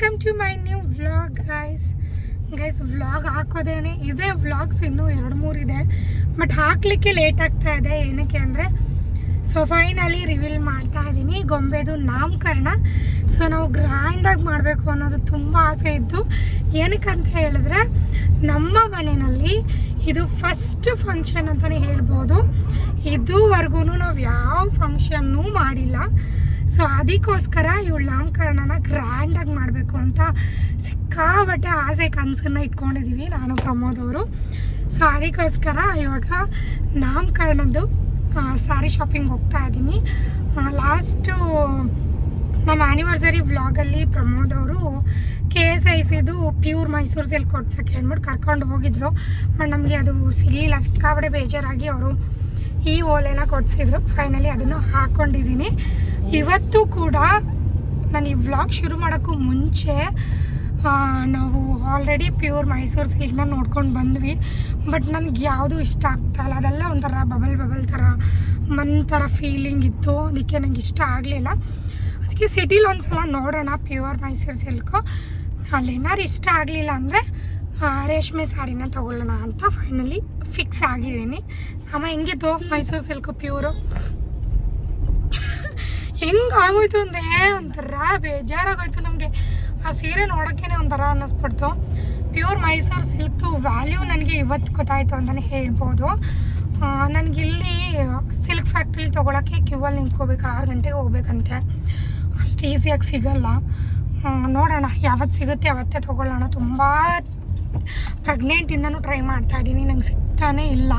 Welcome to my new vlog guys guys vlog ಹಾಕೋದೇನೆ. ಇದೆ vlogs ಇನ್ನೂ ಎರಡು, ಮೂರು ಇದೆ. ಬಟ್ ಹಾಕಲಿಕ್ಕೆ ಲೇಟ್ ಆಗ್ತಾ ಇದೆ. ಏನಕ್ಕೆ ಅಂದರೆ ಸೊ ಫೈನಲಿ ರಿವೀಲ್ ಮಾಡ್ತಾ ಇದ್ದೀನಿ ಗೊಂಬೆದು ನಾಮಕರಣ. ಸೊ ನಾವು ಗ್ರ್ಯಾಂಡಾಗಿ ಮಾಡಬೇಕು ಅನ್ನೋದು ತುಂಬ ಆಸೆ ಇತ್ತು. ಏನಕ್ಕಂತ ಹೇಳಿದ್ರೆ, ನಮ್ಮ ಮನೆಯಲ್ಲಿ ಇದು ಫಸ್ಟ್ ಫಂಕ್ಷನ್ ಅಂತಲೇ ಹೇಳ್ಬೋದು. ಇದುವರೆಗೂ ನಾವು ಯಾವ ಫಂಕ್ಷನ್ನೂ ಮಾಡಿಲ್ಲ. ಸೊ ಅದಕ್ಕೋಸ್ಕರ ಇವಳು ನಾಮಕರಣನ ಗ್ರ್ಯಾಂಡಾಗಿ ಮಾಡಬೇಕು ಅಂತ ಸಿಕ್ಕಾಬಟ್ಟೆ ಆಸೆ ಕನಸನ್ನು ಇಟ್ಕೊಂಡಿದ್ದೀವಿ ನಾನು, ಪ್ರಮೋದ್ ಅವರು. ಸೊ ಅದಕ್ಕೋಸ್ಕರ ಇವಾಗ ನಾಮಕರಣದ್ದು ಸ್ಯಾರಿ ಶಾಪಿಂಗ್ ಹೋಗ್ತಾ ಇದ್ದೀನಿ ಲಾಸ್ಟು ನಮ್ಮ ಆ್ಯನಿವರ್ಸರಿ ವ್ಲಾಗಲ್ಲಿ ಪ್ರಮೋದ್ ಅವರು ಕೆ ಎಸ್ ಐ ಸಿದು ಪ್ಯೂರ್ ಮೈಸೂರು ಸಿಲ್ಕ್ ಕೊಡ್ಸೋಕ್ಕೆ ಅಂದ್ಬಿಟ್ಟು ಕರ್ಕೊಂಡು ಹೋಗಿದ್ರು. ಬಟ್ ನಮಗೆ ಅದು ಸಿಗಲಿಲ್ಲ ಸಿಕ್ಕಾಬಡೆ ಬೇಜಾರಾಗಿ ಅವರು ಈ ಓಲೆನ ಕೊಡಿಸಿದ್ರು. ಫೈನಲಿ ಅದನ್ನು ಹಾಕ್ಕೊಂಡಿದ್ದೀನಿ ಇವತ್ತು ಕೂಡ ನಾನು ಈ ವ್ಲಾಗ್ ಶುರು ಮಾಡೋಕ್ಕೂ ಮುಂಚೆ ನಾವು ಆಲ್ರೆಡಿ ಪ್ಯೂರ್ ಮೈಸೂರು ಸಿಲ್ಕ್ನ ನೋಡ್ಕೊಂಡು ಬಂದ್ವಿ. ಬಟ್ ನನಗೆ ಯಾವುದೂ ಇಷ್ಟ ಆಗ್ತಾ ಇಲ್ಲ. ಅದೆಲ್ಲ ಒಂಥರ ಬಬಲ್ ಬಬಲ್ ಥರ, ಮನ್ ಥರ ಫೀಲಿಂಗ್ ಇತ್ತು. ಅದಕ್ಕೆ ನಂಗೆ ಇಷ್ಟ ಆಗಲಿಲ್ಲ. ಅದಕ್ಕೆ ಸಿಟಿಲಿ ಒಂದು ಸಲ ನೋಡೋಣ ಪ್ಯೂರ್ ಮೈಸೂರು ಸಿಲ್ಕು ಅಲ್ಲೇನಾರು ಇಷ್ಟ ಆಗಲಿಲ್ಲ ಅಂದರೆ ರೇಷ್ಮೆ ಸ್ಯಾರಿನ ತೊಗೊಳ್ಳೋಣ ಅಂತ ಫೈನಲಿ ಫಿಕ್ಸ್ ಆಗಿದ್ದೀನಿ. ಅಮ್ಮ, ಹೆಂಗಿತ್ತು? ಮೈಸೂರು ಸಿಲ್ಕು ಪ್ಯೂರು ಹೆಂಗೆ ಆಗೋಯ್ತು ಅಂದರೆ ಒಂಥರ ಬೇಜಾರಾಗೋಯ್ತು ನಮಗೆ. ಆ ಸೀರೆ ನೋಡೋಕ್ಕೇ ಒಂಥರ ಅನ್ನಿಸ್ಬಿಡ್ತು. ಪ್ಯೂರ್ ಮೈಸೂರು ಸಿಲ್ಕ್ದು ವ್ಯಾಲ್ಯೂ ನನಗೆ ಇವತ್ತು ಗೊತ್ತಾಯಿತು ಅಂತಲೇ ಹೇಳ್ಬೋದು. ನನಗಿಲ್ಲಿ ಸಿಲ್ಕ್ ಫ್ಯಾಕ್ಟ್ರಿಲಿ ತೊಗೊಳಕ್ಕೆ ಕ್ಯೂ ಅಲ್ಲಿ ನಿಂತ್ಕೋಬೇಕು, ಆರು ಗಂಟೆಗೆ ಹೋಗ್ಬೇಕಂತೆ. ಅಷ್ಟು ಈಸಿಯಾಗಿ ಸಿಗಲ್ಲ. ನೋಡೋಣ, ಯಾವತ್ತು ಸಿಗುತ್ತೆ ಅವತ್ತೇ ತೊಗೊಳ್ಳೋಣ. ತುಂಬ ಪ್ರೆಗ್ನೆಂಟಿಂದನೂ ಟ್ರೈ ಮಾಡ್ತಾ ಇದ್ದೀನಿ, ನಂಗೆ ಸಿಗ್ತಾನೇ ಇಲ್ಲ.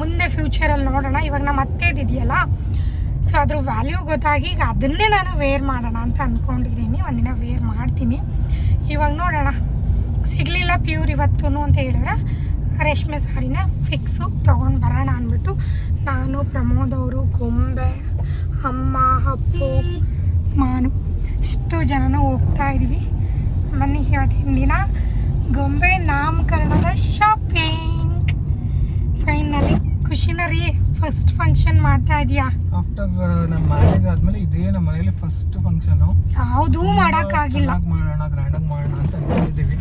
ಮುಂದೆ ಫ್ಯೂಚರಲ್ಲಿ ನೋಡೋಣ, ಇವಾಗ ನಮ್ಮ ಅತ್ತೇದಿದೆಯಲ್ಲ ಸೊ ಅದ್ರ ವ್ಯಾಲ್ಯೂ ಗೊತ್ತಾಗಿ ಈಗ ಅದನ್ನೇ ನಾನು ವೇರ್ ಮಾಡೋಣ ಅಂತ ಅಂದ್ಕೊಂಡಿದ್ದೀನಿ ಒಂದಿನ ವೇರ್ ಮಾಡ್ತೀನಿ. ಇವಾಗ ನೋಡೋಣ, ಸಿಗಲಿಲ್ಲ ಪ್ಯೂರ್ ಇವತ್ತು ಅಂತ ಹೇಳಿದ್ರೆ, ರೇಷ್ಮೆ ಸಾರಿನ ಫಿಕ್ಸು ತೊಗೊಂಡು ಬರೋಣ ಅಂದ್ಬಿಟ್ಟು ನಾನು, ಪ್ರಮೋದ್ ಅವರು, ಗೊಂಬೆ, ಅಮ್ಮ, ಅಪ್ಪು, ಮಾನು, ಇಷ್ಟು ಜನನೂ ಹೋಗ್ತಾ ಇದ್ದೀವಿ ಬನ್ನಿ, ಇವತ್ತಿನ ದಿನ ಗೊಂಬೆ ನಾಮಕರಣದ ಶಾಪಿಂಗ್ ಫೈನಲಿ ಖುಷಿನ ರೀ ಫಸ್ಟ್ ಫಂಕ್ಷನ್ ಮಾಡ್ತಾ ಇದೀಯಾ? ಆಫ್ಟರ್ ನಮ್ಮ ಮ್ಯಾರೇಜ್ ಆದ್ಮೇಲೆ ಇದೇ ನಮ್ಮ ಮನೇಲಿ ಫಸ್ಟ್ ಫಂಕ್ಷನು ಯಾವುದೂ ಆಗಿಲ್ಲ ಮಾಡೋಣ ಗ್ರ್ಯಾಂಡಾಗಿ ಮಾಡೋಣ ಅಂತ ಅನ್ಕೊಂಡಿದ್ದೀವಿ.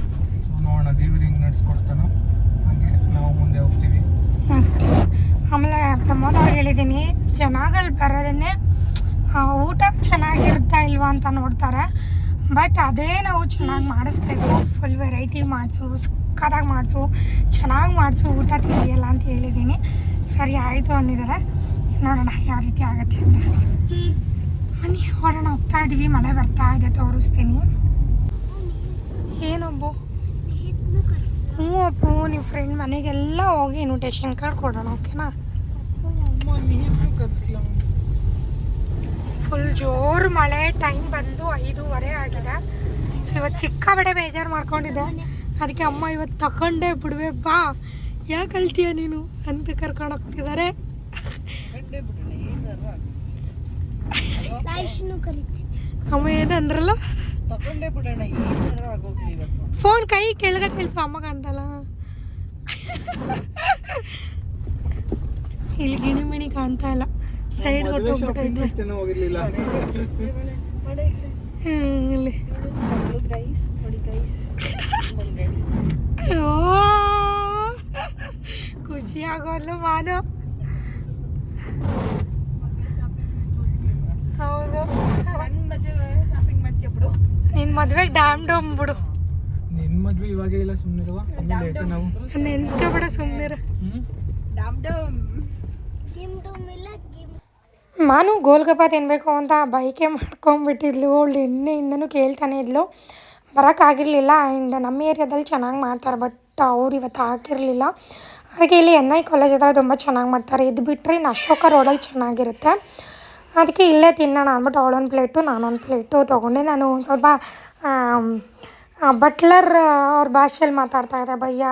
ಸೊ ನೋಡೋಣ ದೇವ್ರು ಹೆಂಗೆ ನಡ್ಸ್ಕೊಡ್ತಾನೋ. ಹಾಗೆ ನಾವು ಮುಂದೆ ಹೋಗ್ತೀವಿ. ಅಷ್ಟೇ. ಆಮೇಲೆ ಪ್ರಮೋದ್ ಅವ್ರಿಗೆ ಹೇಳಿದ್ದೀನಿ ಜನಗಳು ಬರೋದನ್ನೇ ಊಟ ಚೆನ್ನಾಗಿರುತ್ತಾ ಇಲ್ವಾ ಅಂತ ನೋಡ್ತಾರೆ. ಬಟ್ ಅದೇ ನಾವು ಚೆನ್ನಾಗಿ ಮಾಡಿಸ್ಬೇಕು. ಫುಲ್ ವೆರೈಟಿ ಮಾಡಿಸು ಸಕ್ಕತ್ತಾಗಿ ಮಾಡಿಸು, ಚೆನ್ನಾಗಿ ಮಾಡಿಸು, ಊಟ ತಿಂಡಿಯಲ್ಲ ಅಂತ ಹೇಳಿದ್ದೀನಿ. ಸರಿ, ಆಯಿತು ಅಂದಿದ್ದಾರೆ. ನೋಡೋಣ ಯಾವ ರೀತಿ ಆಗುತ್ತೆ ಅಂತ. ಮನೆ ಹೊರಡೋಣ ಹೋಗ್ತಾ ಇದ್ದೀವಿ ಮಳೆ ಬರ್ತಾ ಇದೆ, ತೋರಿಸ್ತೀನಿ. ಏನೊಬ್ಬು ಹ್ಞೂ ಅಪ್ಪು ನಿಮ್ಮ ಫ್ರೆಂಡ್ ಮನೆಗೆಲ್ಲ ಹೋಗಿ ಇನ್ವಿಟೇಷನ್ ಕಾರ್ಡ್ ಕೊಡೋಣ ಓಕೆನಾ ಫುಲ್ ಜೋರು ಮಳೆ ಟೈಮ್ ಬಂದು ಐದೂವರೆ ಆಗಿದೆ. ಸೊ ಇವತ್ತು ಸಿಕ್ಕಾಬಡೆ ಬೇಜಾರು ಮಾಡ್ಕೊಂಡಿದ್ದೆ. ಅದಕ್ಕೆ ಅಮ್ಮ ಇವತ್ತು ತಕೊಂಡೆ ಬಿಡುವೆ ಬಾ. ಯಾಕೆ ಕಲ್ತೀಯ ನೀನು? ಅಂತ ಕರ್ಕೊಂಡು ಹೋಗ್ತಿದ್ದಾರೆ ಅಮ್ಮ ಏನಂದ್ರಲ್ಲ? ಫೋನ್ ಕೈ ಕೆಳಗಡೆ ಕೆಲಸ ಅಮ್ಮ ಕಾಣ್ತಲ್ಲ ಇಲ್ಲಿ ಗಿಣಿ ಮಿಣಿ ಕಾಣ್ತಾ ಇಲ್ಲ. ಸೈಡ್ ಹೋಗಿರ್ಲಿಲ್ಲ. ಇಲ್ಲಿ ಓ ಖುಷಿ ಆಗೋಲ್ಲ ಮಾನು. ಹೌದು. ಶಾಪಿಂಗ್ ಮಾಡ್ತೀಯ ಬಿಡು. ನಿನ್ ಮದ್ವೆಗೆ ಡ್ಯಾಮ್ ಡೋಮ್ ಬಿಡು. ನಿನ್ ಮದ್ವೆ ಇವಾಗ ಇಲ್ಲ ಸುಮ್ಮನಿರುವ ನೆನ್ಸ್ಕೊಬೇಡ ಸುಮ್ಮನಿರ ಹ್ಮ್? ಡಾಮ್ ಡಮ್ ಗಿಮ್ ಡಮ್ ಇಲ್ಲ ಗಿಮ್ ಮಾನು ಗೋಲ್ಗಪ್ಪ ತಿನ್ನಬೇಕು ಅಂತ ಬೈಕೆ ಮಾಡ್ಕೊಂಬಿಟ್ಟಿದ್ಲು. ಅವಳು ಎಣ್ಣೆಯಿಂದನೂ ಕೇಳ್ತಾನೆ ಇದ್ಲು. ಬರೋಕ್ಕಾಗಿರಲಿಲ್ಲ ಆ್ಯಂಡ್ ನಮ್ಮ ಏರಿಯಾದಲ್ಲಿ ಚೆನ್ನಾಗಿ ಮಾಡ್ತಾರೆ, ಬಟ್ ಅವ್ರು ಇವತ್ತು ಹಾಕಿರಲಿಲ್ಲ. ಅದಕ್ಕೆ ಇಲ್ಲಿ ಎನ್ ಐ ಕಾಲೇಜ್ ಹತ್ರ ತುಂಬ ಚೆನ್ನಾಗಿ ಮಾಡ್ತಾರೆ. ಇದು ಬಿಟ್ಟರೆ ಇನ್ನು ಅಶೋಕ ರೋಡಲ್ಲಿ ಚೆನ್ನಾಗಿರುತ್ತೆ. ಅದಕ್ಕೆ ಇಲ್ಲೇ ತಿನ್ನೋಣ ಅಂದ್ಬಿಟ್ಟು ಅವಳೊಂದು ಪ್ಲೇಟು, ನಾನೊಂದು ಪ್ಲೇಟು ತೊಗೊಂಡೆ. ನಾನು ಸ್ವಲ್ಪ ಬಟ್ಲರ್ ಅವ್ರ ಭಾಷೆಯಲ್ಲಿ ಮಾತಾಡ್ತಾ ಇದ್ದೆ. ಭಯ್ಯ,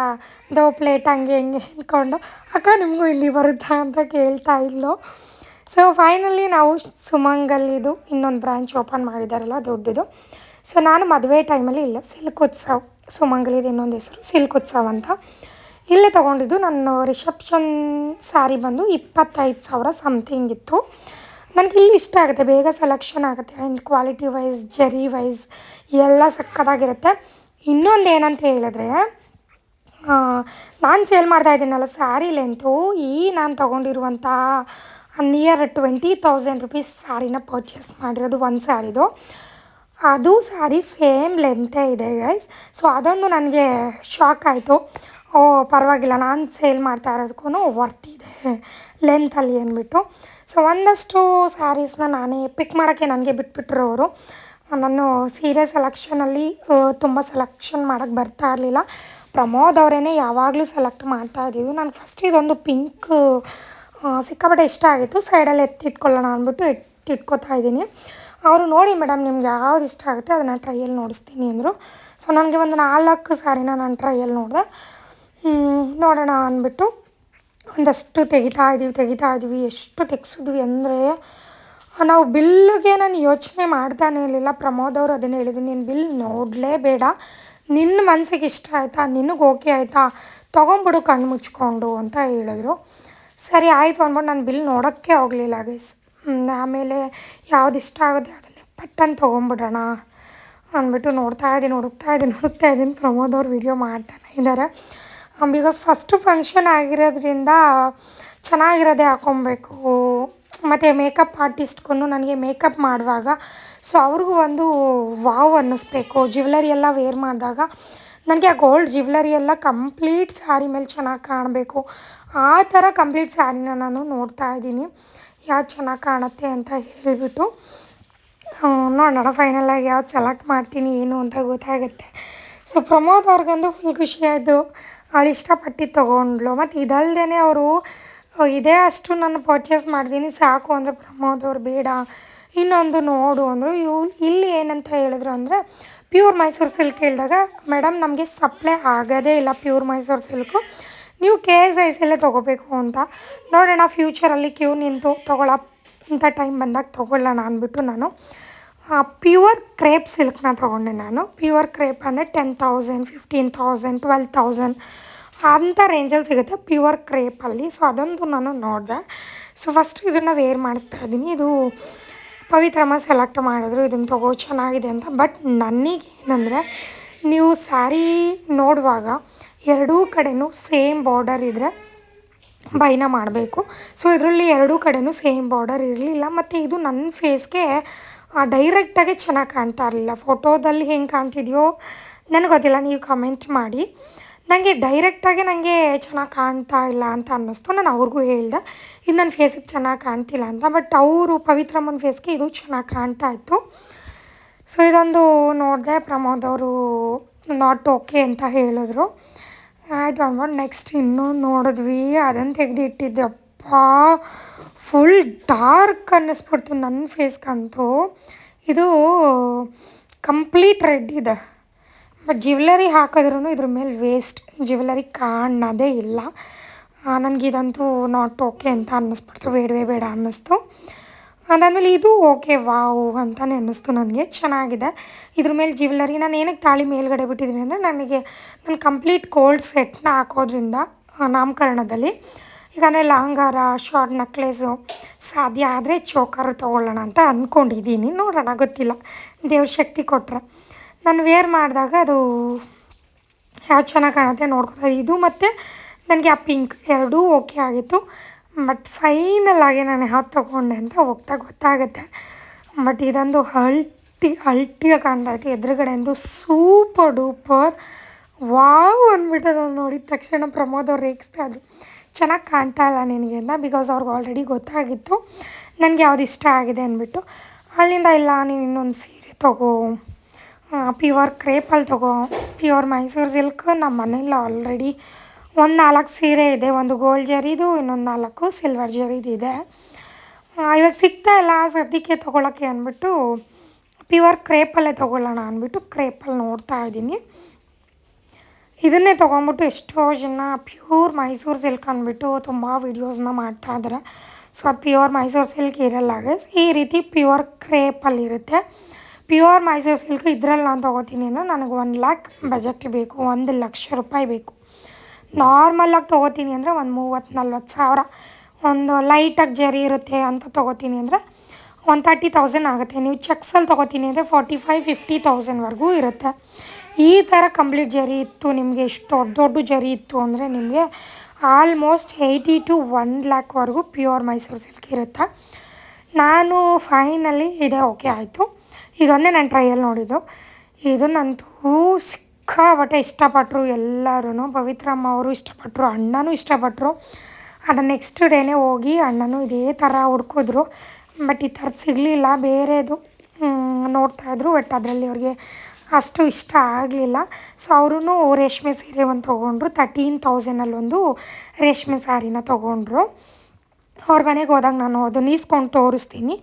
ದೋ ಪ್ಲೇಟ್ ಹಂಗೆ ಹಿಂಗೆ ಅಂದ್ಕೊಂಡು ಅಕ್ಕ, ನಿಮಗೂ ಇಲ್ಲಿ ಬರುತ್ತಾ? ಅಂತ ಕೇಳ್ತಾ ಇದ್ಲು. ಸೊ ಫೈನಲಿ ನಾವು ಸುಮಂಗಲ್ಲಿದು ಇನ್ನೊಂದು ಬ್ರ್ಯಾಂಚ್ ಓಪನ್ ಮಾಡಿದಾರಲ್ಲ, ದೊಡ್ಡದು. ಸೊ ನಾನು ಮದುವೆ ಟೈಮಲ್ಲಿ ಇಲ್ಲ ಸಿಲ್ಕ್ ಉತ್ಸವ್ ಸುಮಂಗಲಿದು ಇನ್ನೊಂದು ಹೆಸರು ಸಿಲ್ಕ್ ಉತ್ಸವ್ ಅಂತ. ಇಲ್ಲೇ ತೊಗೊಂಡಿದ್ದು ನನ್ನ ರಿಸೆಪ್ಷನ್ ಸ್ಯಾರಿ ಬಂದು ಇಪ್ಪತ್ತೈದು ಸಾವಿರ ಸಮಥಿಂಗ್ ಇತ್ತು. ನನಗೆ ಇಲ್ಲಿ ಇಷ್ಟ ಆಗುತ್ತೆ, ಬೇಗ ಸೆಲೆಕ್ಷನ್ ಆಗುತ್ತೆ and quality wise zari wise ಎಲ್ಲ ಸಕ್ಕತ್ತಾಗಿರುತ್ತೆ ಇನ್ನೊಂದು ಏನಂತ ಹೇಳಿದ್ರೆ ನಾನು ಸೇಲ್ ಮಾಡ್ತಾ ಇದ್ದೀನಲ್ಲ ಸ್ಯಾರಿ ಲೆಂತು ಈ ನಾನು ತೊಗೊಂಡಿರುವಂಥ ನಿಯರ್ ಟ್ವೆಂಟಿ ತೌಸಂಡ್ ರುಪೀಸ್ ಸ್ಯಾರಿನ ಪರ್ಚೇಸ್ ಮಾಡಿರೋದು ಒಂದು ಸ್ಯಾರಿದು ಅದು ಸ್ಯಾರಿ ಸೇಮ್ ಲೆಂತೇ ಇದೆ ಗೈಸ್ ಸೊ ಅದೊಂದು ನನಗೆ ಶಾಕ್ ಆಯಿತು. ಓ, ಪರವಾಗಿಲ್ಲ, ನಾನು ಸೇಲ್ ಮಾಡ್ತಾ ಇರೋದಕ್ಕೂ ವರ್ತ್ ಇದೆ. ಲೆಂತಲ್ಲಿ ಅಂದ್ಬಿಟ್ಟು ಸೊ ಒಂದಷ್ಟು ಸ್ಯಾರೀಸ್ನ ನಾನೇ ಪಿಕ್ ಮಾಡೋಕ್ಕೆ ನನಗೆ ಬಿಟ್ಬಿಟ್ರು ಅವರು. ನಾನು ಸೀರೆ ಸೆಲೆಕ್ಷನಲ್ಲಿ ತುಂಬ ಸೆಲೆಕ್ಷನ್ ಮಾಡೋಕ್ಕೆ ಬರ್ತಾ ಇರಲಿಲ್ಲ. ಪ್ರಮೋದ್ ಅವರೇನೆ ಯಾವಾಗಲೂ ಸೆಲೆಕ್ಟ್ ಮಾಡ್ತಾ ಇದ್ದಿದ್ದು. ನಾನು ಫಸ್ಟ್ ಇದೊಂದು ಪಿಂಕ್ ಸಿಕ್ಕಾಪಟ್ಟೆ ಇಷ್ಟ ಆಗಿತ್ತು. ಸೈಡಲ್ಲಿ ಎತ್ತಿಟ್ಕೊಳ್ಳೋಣ ಅಂದ್ಬಿಟ್ಟು ಎತ್ತಿಟ್ಕೋತಾ ಇದ್ದೀನಿ. ಅವರು ನೋಡಿ ಮೇಡಮ್ ನಿಮ್ಗೆ ಯಾವ್ದು ಇಷ್ಟ ಆಗುತ್ತೆ ಅದನ್ನು ಟ್ರೈಯಲ್ಲಿ ನೋಡಿಸ್ತೀನಿ ಅಂದರು. ಸೊ ನನಗೆ ಒಂದು ನಾಲ್ಕು ಸಾರಿನ ನಾನು ಟ್ರೈಯಲ್ಲಿ ನೋಡಿದೆ. ನೋಡೋಣ ಅಂದ್ಬಿಟ್ಟು ಒಂದಷ್ಟು ತೆಗಿತಾ ಇದ್ದೀವಿ ತೆಗಿತಾ ಇದ್ದೀವಿ ಎಷ್ಟು ತೆಗ್ಸಿದ್ವಿ ಅಂದರೆ, ನಾವು ಬಿಲ್ಲಿಗೆ ನಾನು ಯೋಚನೆ ಮಾಡ್ತಾನೆ ಇರಲಿಲ್ಲ. ಪ್ರಮೋದ್ ಅವರು ಅದನ್ನು ಹೇಳಿದ್ರು. ನೀನು ಬಿಲ್ ನೋಡಲೇಬೇಡ. ನಿನ್ನ ಮನಸ್ಸಿಗೆ ಇಷ್ಟ ಆಯಿತಾ? ನಿನಗೆ ಓಕೆ ಆಯಿತಾ? ತೊಗೊಂಬಿಡು ಕಣ್ಣು ಮುಚ್ಕೊಂಡು ಅಂತ ಹೇಳಿದ್ರು. ಸರಿ, ಆಯಿತು ಅಂದ್ಬಿಟ್ಟು ನಾನು ಬಿಲ್ ನೋಡೋಕ್ಕೆ ಹೋಗಲಿಲ್ಲ ಗೈಸ್ ಆಮೇಲೆ ಯಾವ್ದು ಇಷ್ಟ ಆಗುತ್ತೆ ಅದನ್ನೇ ಪಟ್ಟನ್ನು ತೊಗೊಂಬಿಡೋಣ ಅಂದ್ಬಿಟ್ಟು ನೋಡ್ತಾ ಇದ್ದೀನಿ, ಹುಡುಕ್ತಾ ಇದ್ದೀನಿ ಹುಡುಕ್ತಾ ಇದ್ದೀನಿ. ಪ್ರಮೋದ್ ಅವ್ರು ವಿಡಿಯೋ ಮಾಡ್ತಾನೆ ಇದ್ದಾರೆ ಬಿಕಾಸ್ ಫಸ್ಟು ಫಂಕ್ಷನ್ ಆಗಿರೋದ್ರಿಂದ ಚೆನ್ನಾಗಿರೋದೇ ಹಾಕ್ಕೊಬೇಕು ಮತ್ತು ಮೇಕಪ್ ಆರ್ಟಿಸ್ಟ್ಗೂ ನನಗೆ ಮೇಕಪ್ ಮಾಡುವಾಗ ಸೊ ಅವ್ರಿಗೂ ಒಂದು ವಾವ್ ಅನ್ನಿಸ್ಬೇಕು. ಜ್ಯುವೆಲರಿ ಎಲ್ಲ ವೇರ್ ಮಾಡಿದಾಗ ನನಗೆ ಆ ಗೋಲ್ಡ್ ಜ್ಯುವೆಲರಿ ಎಲ್ಲ ಕಂಪ್ಲೀಟ್ ಸ್ಯಾರಿ ಮೇಲೆ ಚೆನ್ನಾಗಿ ಕಾಣಬೇಕು. ಆ ಥರ ಕಂಪ್ಲೀಟ್ ಸ್ಯಾರಿನ ನಾನು ನೋಡ್ತಾ ಇದ್ದೀನಿ. ಯಾವ್ದು ಚೆನ್ನಾಗಿ ಕಾಣುತ್ತೆ ಅಂತ ಹೇಳಿಬಿಟ್ಟು. ನೋಡೋಣ ಫೈನಲಾಗಿ ಯಾವ್ದು ಸೆಲೆಕ್ಟ್ ಮಾಡ್ತೀನಿ, ಏನು ಅಂತ ಗೊತ್ತಾಗುತ್ತೆ. ಸೊ ಪ್ರಮೋದ್ ಅವ್ರಿಗಂದು ಫುಲ್ ಖುಷಿ ಆಯಿತು. ಅವಳು ಇಷ್ಟಪಟ್ಟು ತೊಗೊಂಡ್ಲು ಮತ್ತು ಇದಲ್ದೇ ಅವರು ಇದೇ ಅಷ್ಟು ನಾನು ಪರ್ಚೇಸ್ ಮಾಡ್ತೀನಿ, ಸಾಕು ಅಂದರೆ ಪ್ರಮೋದ್ ಅವ್ರು ಬೇಡ. ಇನ್ನೊಂದು ನೋಡು ಅಂದರು ಇವ್ ಇಲ್ಲಿ ಏನಂತ ಹೇಳಿದ್ರು ಅಂದರೆ ಪ್ಯೂರ್ ಮೈಸೂರು ಸಿಲ್ಕ್ ಹೇಳಿದಾಗ, ಮೇಡಮ್, ನಮಗೆ ಸಪ್ಲೈ ಆಗೋದೇ ಇಲ್ಲ ಪ್ಯೂರ್ ಮೈಸೂರು ಸಿಲ್ಕು. ನೀವು ಕೆ ಎಸ್ ಐ ಸಿಲ್ಲೇ ತೊಗೋಬೇಕು ಅಂತ. ನೋಡೋಣ, ಫ್ಯೂಚರಲ್ಲಿ ಕ್ಯೂ ನಿಂತು ತೊಗೊಳ್ಳೋ ಅಂತ ಟೈಮ್ ಬಂದಾಗ ತೊಗೊಳ್ಳೋಣ ಅಂದ್ಬಿಟ್ಟು ನಾನು ಪ್ಯೂರ್ ಕ್ರೇಪ್ ಸಿಲ್ಕ್ನ ತೊಗೊಂಡೆ ನಾನು. ಪ್ಯೂರ್ ಕ್ರೇಪ್ ಅಂದರೆ ten thousand fifteen thousand twelve thousand ಅಂಥ ರೇಂಜಲ್ಲಿ ಸಿಗುತ್ತೆ ಪ್ಯೂರ್ ಕ್ರೇಪಲ್ಲಿ. ಸೊ ಅದೊಂದು ನಾನು ನೋಡಿದೆ. ಸೊ ಫಸ್ಟ್ ಇದನ್ನು ವೇರ್ ಮಾಡಿಸ್ತಾ ಇದ್ದೀನಿ. ಇದು ಪವಿತ್ರಮ್ಮ ಸೆಲೆಕ್ಟ್ ಮಾಡಿದ್ರು, ಇದನ್ನು ತಗೋ, ಚೆನ್ನಾಗಿದೆ ಅಂತ. ಬಟ್ ನನಗೆ ಏನಂದರೆ, ನೀವು ಸ್ಯಾರಿ ನೋಡುವಾಗ ಎರಡೂ ಕಡೆನೂ ಸೇಮ್ ಬಾರ್ಡರ್ ಇದ್ದರೆ ಬೈನ ಮಾಡಬೇಕು. ಸೊ ಇದರಲ್ಲಿ ಎರಡೂ ಕಡೆನೂ ಸೇಮ್ ಬಾರ್ಡರ್ ಇರಲಿಲ್ಲ. ಮತ್ತು ಇದು ನನ್ನ ಫೇಸ್ಗೆ ಡೈರೆಕ್ಟಾಗಿ ಚೆನ್ನಾಗಿ ಕಾಣ್ತಾ ಇರಲಿಲ್ಲ. ಫೋಟೋದಲ್ಲಿ ಹೆಂಗೆ ಕಾಣ್ತಿದೆಯೋ, ನನಗೆ ಗೊತ್ತಿಲ್ಲ. ನೀವು ಕಮೆಂಟ್ ಮಾಡಿ. ನನಗೆ ಡೈರೆಕ್ಟಾಗಿ ನನಗೆ ಚೆನ್ನಾಗಿ ಕಾಣ್ತಾ ಇಲ್ಲ ಅಂತ ಅನ್ನಿಸ್ತು. ನಾನು ಅವ್ರಿಗೂ ಹೇಳ್ದೆ, ಇದು ನನ್ನ ಫೇಸಿಗೆ ಚೆನ್ನಾಗಿ ಕಾಣ್ತಿಲ್ಲ ಅಂತ ಬಟ್ ಅವರು ಪವಿತ್ರಮ್ಮನ ಫೇಸ್ಗೆ ಇದು ಚೆನ್ನಾಗಿ ಕಾಣ್ತಾ ಇತ್ತು. ಸೊ ಇದೊಂದು ನೋಡಿದೆ ಪ್ರಮೋದ್ ಅವರು ನಾಟ್ ಓಕೆ ಅಂತ ಹೇಳಿದ್ರು. ಆಯಿತು ಅಂದ್ಬಿಟ್ಟು ನೆಕ್ಸ್ಟ್ ಇನ್ನೊಂದು ನೋಡಿದ್ವಿ ಅದನ್ನು ತೆಗೆದಿಟ್ಟಿದ್ದೆ. ಅಪ್ಪಾ ಫುಲ್ ಡಾರ್ಕ್ ಅನ್ನಿಸ್ಬಿಡ್ತು ನನ್ನ ಫೇಸ್ಗಂತೂ ಇದು ಕಂಪ್ಲೀಟ್ ರೆಡ್ ಇದೆ. ಬಟ್ ಜ್ಯುವೆಲರಿ ಹಾಕಿದ್ರೂ ಇದ್ರ ಮೇಲೆ ವೇಸ್ಟ್ ಜ್ಯುವೆಲ್ಲರಿ ಕಾಣೋದೇ ಇಲ್ಲ. ನನಗಿದಂತೂ ನಾಟ್ ಓಕೆ ಅಂತ ಅನ್ನಿಸ್ಬಿಡ್ತು, ಬೇಡವೇ ಬೇಡ ಅನ್ನಿಸ್ತು. ಅದಾದಮೇಲೆ ಇದು ಓಕೆ ವಾವ್ ಅಂತಲೇ ಅನ್ನಿಸ್ತು ನನಗೆ, ಚೆನ್ನಾಗಿದೆ. ಇದ್ರ ಮೇಲೆ ಜ್ಯುವೆಲರಿ ನಾನು ಏನಕ್ಕೆ ತಾಳಿ ಮೇಲ್ಗಡೆ ಬಿಟ್ಟಿದ್ದೀನಿ ಅಂದರೆ ನನಗೆ ನಾನು ಕಂಪ್ಲೀಟ್ ಕೋಲ್ಡ್ ಸೆಟ್ನ ಹಾಕೋದ್ರಿಂದ ನಾಮಕರಣದಲ್ಲಿ. ಈಗ ನಾನು ಲಾಂಗಾರ ಶಾರ್ಟ್ ನಕ್ಲೇಸು ಸಾಧ್ಯ ಆದರೆ ಚೋಕರು ತೊಗೊಳ್ಳೋಣ ಅಂತ ಅಂದ್ಕೊಂಡಿದ್ದೀನಿ ನೋಡೋಣ, ಗೊತ್ತಿಲ್ಲ. ದೇವ್ರ ಶಕ್ತಿ ಕೊಟ್ಟರೆ ನಾನು ವೇರ್ ಮಾಡಿದಾಗ ಅದು ಯಾವ್ದು ಚೆನ್ನಾಗಿ ಕಾಣುತ್ತೆ ನೋಡ್ಕೊತಾ ಇದು ಮತ್ತು ನನಗೆ ಆ ಪಿಂಕ್ ಎರಡೂ ಓಕೆ ಆಗಿತ್ತು. ಬಟ್ ಫೈನಲ್ ಆಗಿ ನಾನು ಯಾವ್ದು ತೊಗೊಂಡೆ ಅಂತ ಹೋಗ್ತಾ ಗೊತ್ತಾಗುತ್ತೆ. ಬಟ್ ಇದೊಂದು ಅಲ್ಟಿ ಅಲ್ಟಿಗೆ ಕಾಣ್ತಾ ಇತ್ತು. ಎದುರುಗಡೆಯಿಂದ ಸೂಪರ್ ಡೂಪರ್ ವಾವ್ ಅಂದ್ಬಿಟ್ಟು ನಾನು ನೋಡಿದ ತಕ್ಷಣ ಪ್ರಮೋದ್ ಅವ್ರು ರೇಗಿಸ್ತಾ ಇದ್ರು. ಚೆನ್ನಾಗಿ ಕಾಣ್ತಾ ಇಲ್ಲ ನಿನಗೆ ಅಂತ ಬಿಕಾಸ್ ಅವ್ರಿಗೆ ಆಲ್ರೆಡಿ ಗೊತ್ತಾಗಿತ್ತು. ನನಗೆ ಯಾವ್ದು ಇಷ್ಟ ಆಗಿದೆ ಅಂದ್ಬಿಟ್ಟು ಅಲ್ಲಿಂದ ಇಲ್ಲ, ನೀನು ಇನ್ನೊಂದು ಸೀರೆ ತಗೋ. ಪ್ಯೂರ್ ಕ್ರೇಪಲ್ಲಿ ತಗೋ. ಪ್ಯೂರ್ ಮೈಸೂರು ಸಿಲ್ಕ್ ನಮ್ಮ ಮನೇಲಿ ಆಲ್ರೆಡಿ ಒಂದು ನಾಲ್ಕು ಸೀರೆ ಇದೆ, ಒಂದು ಗೋಲ್ಡ್ ಜರಿದು ಇನ್ನೊಂದು ನಾಲ್ಕು ಸಿಲ್ವರ್ ಜರಿದು ಇದೆ. ಇವಾಗ ಸಿಗ್ತಾ ಇಲ್ಲ ಸದ್ಯಕ್ಕೆ ತೊಗೊಳಕ್ಕೆ ಅಂದ್ಬಿಟ್ಟು ಪ್ಯೂರ್ ಕ್ರೇಪಲ್ಲೇ ತೊಗೊಳ್ಳೋಣ ಅಂದ್ಬಿಟ್ಟು ಕ್ರೇಪಲ್ಲಿ ನೋಡ್ತಾ ಇದ್ದೀನಿ. ಇದನ್ನೇ ತೊಗೊಂಬಿಟ್ಟು ಎಷ್ಟೋ ಜನ ಪ್ಯೂರ್ ಮೈಸೂರು ಸಿಲ್ಕ್ ಅಂದ್ಬಿಟ್ಟು ತುಂಬ ವೀಡಿಯೋಸ್ನ ಮಾಡ್ತಾ ಇದ್ದಾರೆ ಸೊ ಅದು ಪ್ಯೂರ್ ಮೈಸೂರು ಸಿಲ್ಕ್ ಇರಲ್ಲ ಈ ರೀತಿ ಪ್ಯೂರ್ ಕ್ರೇಪಲ್ಲಿ ಇರುತ್ತೆ. ಪ್ಯೂರ್ ಮೈಸೂರು ಸಿಲ್ಕ್ ಇದರಲ್ಲಿ ನಾನು ತೊಗೋತೀನಿ ಅಂದರೆ ನನಗೆ ಒನ್ ಲ್ಯಾಕ್ ಬಜೆಟ್ ಬೇಕು, ಒಂದು ಲಕ್ಷ ರೂಪಾಯಿ ಬೇಕು. ನಾರ್ಮಲಾಗಿ ತೊಗೋತೀನಿ ಅಂದರೆ ಒಂದು ಮೂವತ್ತು, ನಲ್ವತ್ತು ಸಾವಿರ. ಒಂದು ಲೈಟಾಗಿ ಜರಿ ಇರುತ್ತೆ ಅಂತ ತೊಗೋತೀನಿ ಅಂದರೆ ಒನ್ ತರ್ಟಿ ತೌಸಂಡ್ ಆಗುತ್ತೆ. ನೀವು ಚೆಕ್ಸಲ್ಲಿ ತೊಗೋತೀನಿ ಅಂದರೆ ಫಾರ್ಟಿ ಫೈವ್, ಫಿಫ್ಟಿ ತೌಸಂಡ್ವರೆಗೂ ಇರುತ್ತೆ. ಈ ಥರ ಕಂಪ್ಲೀಟ್ ಜರಿ ಇತ್ತು, ನಿಮಗೆ ಇಷ್ಟು ದೊಡ್ಡ ದೊಡ್ಡ ಜರಿ ಇತ್ತು ಅಂದರೆ ನಿಮಗೆ ಆಲ್ಮೋಸ್ಟ್ ಏಯ್ಟಿ ಟು ಒನ್ ಲ್ಯಾಕ್ವರೆಗೂ ಪ್ಯೂರ್ ಮೈಸೂರು ಸಿಲ್ಕ್ ಇರುತ್ತೆ. ನಾನು ಫೈನಲಿ ಇದೇ, ಓಕೆ, ಆಯಿತು. ಇದೊಂದೇ ನಾನು ಟ್ರೈಯಲ್ಲಿ ನೋಡಿದ್ದು. ಇದನ್ನಂತೂ ಸಿಕ್ಕಾಪಟ್ಟೆ ಇಷ್ಟಪಟ್ಟರು ಎಲ್ಲರೂ ಪವಿತ್ರಮ್ಮ ಅವರು ಇಷ್ಟಪಟ್ಟರು ಅಣ್ಣನೂ ಇಷ್ಟಪಟ್ಟರು ಅದು ನೆಕ್ಸ್ಟ್ ಡೇನೇ ಹೋಗಿ ಅಣ್ಣನೂ ಇದೇ ಥರ ಹುಡ್ಕಿದ್ರು. ಬಟ್ ಈ ಥರದ್ದು ಸಿಗಲಿಲ್ಲ, ಬೇರೆದು ನೋಡ್ತಾಯಿದ್ರು ಬಟ್ ಅದರಲ್ಲಿ ಅವ್ರಿಗೆ ಅಷ್ಟು ಇಷ್ಟ ಆಗಲಿಲ್ಲ. ಸೊ ಅವರು ರೇಷ್ಮೆ ಸೀರೆ ಒಂದು ತೊಗೊಂಡ್ರು. ತರ್ಟೀನ್ ತೌಸಂಡಲ್ಲಿ ಒಂದು ರೇಷ್ಮೆ ಸ್ಯಾರಿನ ತೊಗೊಂಡ್ರು. ಅವ್ರ ಮನೆಗೆ ಹೋದಾಗ ನಾನು ಅದನ್ನ ಈಸ್ಕೊಂಡು ತೋರಿಸ್ತೀನಿ.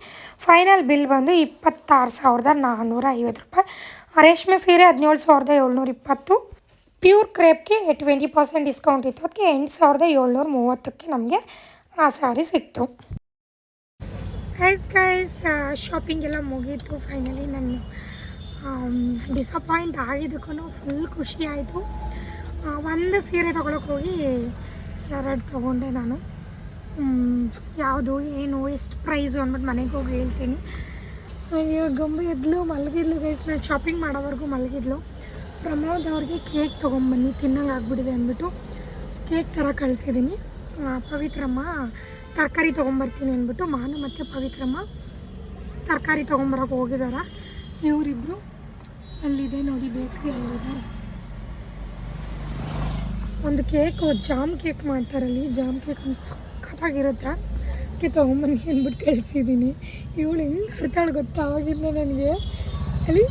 ಫೈನಲ್ ಬಿಲ್ ಬಂದು ಇಪ್ಪತ್ತಾರು ಸಾವಿರದ ನಾನ್ನೂರ ಐವತ್ತು ರೂಪಾಯಿ. ರೇಷ್ಮೆ ಸೀರೆ ಹದಿನೇಳು ಸಾವಿರದ ಏಳ್ನೂರ ಇಪ್ಪತ್ತು. ಪ್ಯೂರ್ ಕ್ರೇಪ್ಗೆ ಟ್ವೆಂಟಿ ಪರ್ಸೆಂಟ್ ಡಿಸ್ಕೌಂಟ್ ಇತ್ತು. ಅದಕ್ಕೆ ಎಂಟು ಸಾವಿರದ ಏಳ್ನೂರ ಮೂವತ್ತಕ್ಕೆ ನಮಗೆ ಆ ಸ್ಯಾರಿ ಸಿಕ್ತು. ಐಸ್ ಗೈಸ್ ಶಾಪಿಂಗ್ ಎಲ್ಲ ಮುಗೀತು ಫೈನಲಿ ನಾನು ಡಿಸಪಾಯಿಂಟ್ ಆಗಿದ್ದಕ್ಕೂ ಫುಲ್ ಖುಷಿ ಆಯಿತು. ಒಂದು ಸೀರೆ ತೊಗೊಳಕ್ಕೆ ಹೋಗಿ ಎರಡು ತೊಗೊಂಡೆ ನಾನು. ಯಾವುದು, ಏನು, ಎಷ್ಟು ಪ್ರೈಸು ಅಂದ್ಬಿಟ್ಟು ಮನೆಗೆ ಹೋಗಿ ಹೇಳ್ತೀನಿ. ಗೊಂಬೆ ಎದ್ಲು ಮಲಗಿದ್ಲು ಗೈಸ್ ನಾನು ಶಾಪಿಂಗ್ ಮಾಡೋವರೆಗೂ ಮಲಗಿದ್ಲು. ಪ್ರಮೋದ್ ಅವ್ರಿಗೆ ಕೇಕ್ ತೊಗೊಂಬನ್ನಿ, ತಿನ್ನಂಗೆ ಆಗ್ಬಿಟ್ಟಿದೆ ಅಂದ್ಬಿಟ್ಟು ಕೇಕ್ ಥರ ಕಳಿಸಿದ್ದೀನಿ ಪವಿತ್ರಮ್ಮ, ತರಕಾರಿ ತೊಗೊಂಬರ್ತೀನಿ ಅಂದ್ಬಿಟ್ಟು ಮಾನು ಮತ್ತು ಪವಿತ್ರಮ್ಮ ತರಕಾರಿ ತೊಗೊಂಬರೋಕೆ ಹೋಗಿದ್ದಾರೆ ಇವರಿಬ್ಬರು ಅಲ್ಲಿದೆ ನೋಡಿ, ಬೇಕ್ರಿ ಅಲ್ಲಿದ್ದಾರೆ ಒಂದು ಕೇಕು ಜಾಮ್ ಕೇಕ್ ಮಾಡ್ತಾರಲ್ಲಿ, ಜಾಮ್ ಕೇಕ್ ಒಂದು ಸಖತ್ತಾಗಿರುತ್ತೆ ಅದಕ್ಕೆ ತೊಗೊಂಬನ್ನಿ ಅಂದ್ಬಿಟ್ಟು ಕಳಿಸಿದ್ದೀನಿ ಇವಳು ಹೆಂಗೆ ಆಡ್ತಾಳೆ ಗೊತ್ತಾ? ಆವಾಗಿಂದ ನನಗೆ. ಅಲ್ಲಿ.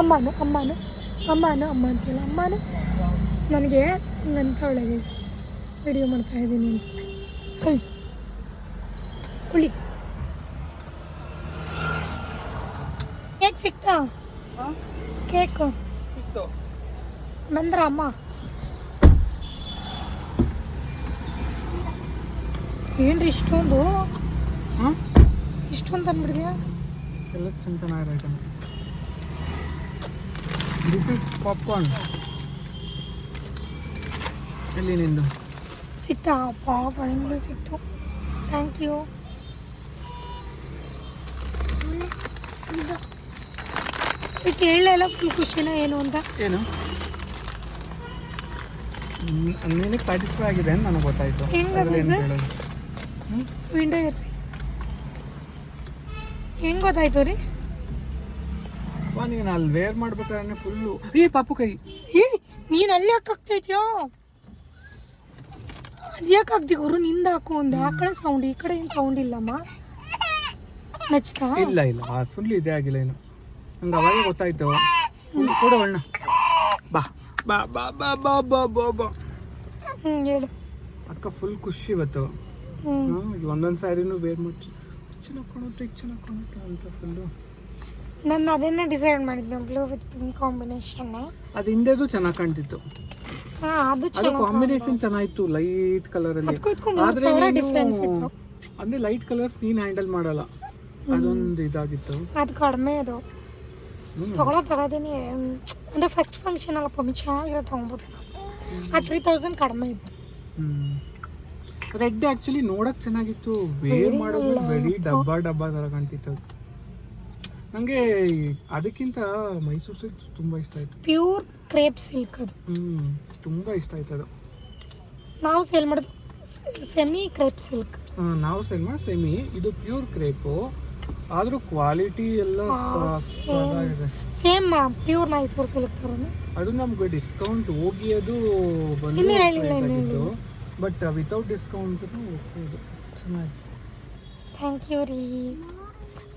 ಅಮ್ಮನ ಅಮ್ಮನ ಅಮ್ಮನ, ಅಮ್ಮ ಅಂತಿಲ್ಲ ಅಮ್ಮನ? ನನಗೆ ಹಿಂಗಂತವಳೆ ಗೈಸ್ ವಿಡಿಯೋ ಮಾಡ್ತಾ ಇದ್ದೀನಿ ಅಂತ. ಹುಳಿ ಹುಳಿ ಕೇಕ್. ಕೇಕು ಬಂದ್ರ ಅಮ್ಮ ಏನ್ರಿ ಇಷ್ಟೊಂದು? ಹಾಂ? ಇಷ್ಟೊಂದು ಅಂದ್ಬಿಡಿದ್ಯಾ ಎಲ್ಲ ಚೆಂದ ಚೆನ್ನಾಗಿರೋ ಐಟಮ್ ದಿಸ್ ಇಸ್ ಪಾಪ್ಕಾರ್ನ್ ಎಲ್ಲಿ ನಿಂದು? ಸಿಕ್ತಾ? ಪಾಪ ಹೆಂಗೂ ಸಿಕ್ತು. ಥ್ಯಾಂಕ್ ಯು ಕೇಳಲಿಲ್ಲ ಫುಲ್ ಖುಷಿನ ಏನು ಅಂತ? ಏನು? ನಿನಗೆ ಸ್ಯಾಟಿಸ್ಫೈ ಆಗಿದೆ ಅಂತ ನನಗೆ ಗೊತ್ತಾಯ್ತು. ವಿಂಡೋ ಎರ್ಸಿ ಹೆಂಗೆ ಗೊತ್ತಾಯ್ತು ರೀ? ನೀನು ಅಲ್ಲಿ ವೇರ್ ಮಾಡ್ಬೇಕಾದ್ರೆ ಫುಲ್ಲು ಏ ಪಾಪು ಕೈ. ಏ ನೀನು ಅಲ್ಲಿ ಯಾಕೆ ಹಾಕ್ತೈತ್ಯೋ ಅದು ಯಾಕೆ ಹಾಕ್ದಿ ಗುರು? ನಿಂದ ಹಾಕು ಅಂದೆ ಆ ಕಡೆ ಸೌಂಡ್ ಈ ಕಡೆ ಏನು ಸೌಂಡ್ ಇಲ್ಲಮ್ಮ? ನಚ್ತಾ? ಇಲ್ಲ ಇಲ್ಲ. ಫುಲ್ ಇದೇ ಆಗಿಲ್ಲ ಏನು ನಂಗೆ ಅವಾಗೇ ಗೊತ್ತಾಯ್ತು. ಕೊಡು ಅಣ್ಣ. ಬಾ. ಬಾ ಬಾ ಬಾ ಬಾ ಬಾ ಬಾ ಬಾ. ಅಕ್ಕ ಫುಲ್ ಖುಷಿ ಇವತ್ತು. ಒಂದೊಂದು ಸ್ಯಾರಿನೂ ಬೇರೆ ಮುಚ್ಚು ಚೆನ್ನಾಗಿ ಕಾಣುತ್ತೆ ಈಗ ಚೆನ್ನಾಗಿ ಕಾಣುತ್ತೆ ಅಂತ ಫುಲ್ಲು ನಾನು ಅದನ್ನೇ ಡಿಸೈಡ್ ಮಾಡಿದ್ದೆ ಬ್ಲೂ ವಿತ್ ಪಿಂಕ್ ಕಾಂಬಿನೇಷನ್. ಅದು ಹಿಂದೆದು ಚೆನ್ನಾಗಿ ಕಾಣ್ತಿತ್ತು. ಅದು ಕಾಂಬಿನೇಷನ್ ಚೆನ್ನಾಗಿತ್ತು ಲೈಟ್ ಕಲರ್ ಅಲ್ಲಿ. ಆದ್ರೆ ಅಂದ್ರೆ ಲೈಟ್ ಕಲರ್ಸ್ ನೀನ್ ಹ್ಯಾಂಡಲ್ ಮಾಡಲ್ಲ. ಅದೊಂದು ಇದಾಗಿತ್ತು. ಅದು ಕಡಿಮೆ ಅದು. ಹ್ಮ್. ತಗೊಳ್ಳೋ ತಗೋತೀನಿ ಅಂದರೆ ಫಸ್ಟ್ ಫಂಕ್ಷನ್ ಅಲ್ಲಪ್ಪ ಮಿ ಚೆನ್ನಾಗಿರೋ ತೊಗೊಂಬಿಟ್ಟು ಆ ತ್ರೀ ತೌಸಂಡ್ ಕಡಿಮೆ ಇತ್ತು. ರೆಡ್ ಆ್ಯಕ್ಚುಲಿ ನೋಡೋಕೆ ಚೆನ್ನಾಗಿತ್ತು. ವೇರ್ ಮಾಡೋದು ಬರೀ ಡಬ್ಬ ಡಬ್ಬಾ ಥರ ಕಾಣ್ತಿತ್ತು ಅದು. ನನಗೆ ಅದಕ್ಕಿಂತ ಮೈಸೂರು ಸಿಲ್ಕ್ ತುಂಬ ಇಷ್ಟ ಆಯಿತು. ಪ್ಯೂರ್ ಕ್ರೇಪ್ ಸಿಲ್ಕ್ ಅದು. ಹ್ಞೂ ತುಂಬಾ ಇಷ್ಟ ಆಯ್ತು ಅದು. ನಾವು ಸೇಲ್ ಮಾಡೋದು ಸೆಮಿ ಕ್ರೇಪ್ ಸಿಲ್ಕ್ ನಾವು ಸೇಲ್ ಸೆಲ್ಮಾ ಸೆಮಿ ಇದು ಪ್ಯೂರ್ ಕ್ರೇಪು ಆದ್ರೂ ಕ್ವಾಲಿಟಿ ಎಲ್ಲ ಸೇಮ್ ಪ್ಯೂರ್ ಮೈಸೂರ್ ಸಿಲ್ಕ್ ತರನೇ ಅದು ನಮ್ಗೆ ಡಿಸ್ಕೌಂಟ್ ಹೋಗಿ ಅದು ಬಂದು ಇನ್ನೂ ಹೇಳಿಲ್ಲ, ಇನ್ನೂ ಆಗಿದ್ದು. ಬಟ್ ವಿತೌಟ್ ಡಿಸ್ಕೌಂಟ್ ಚೆನ್ನಾಗಿತ್ತು ಥ್ಯಾಂಕ್ ಯು ರೀ.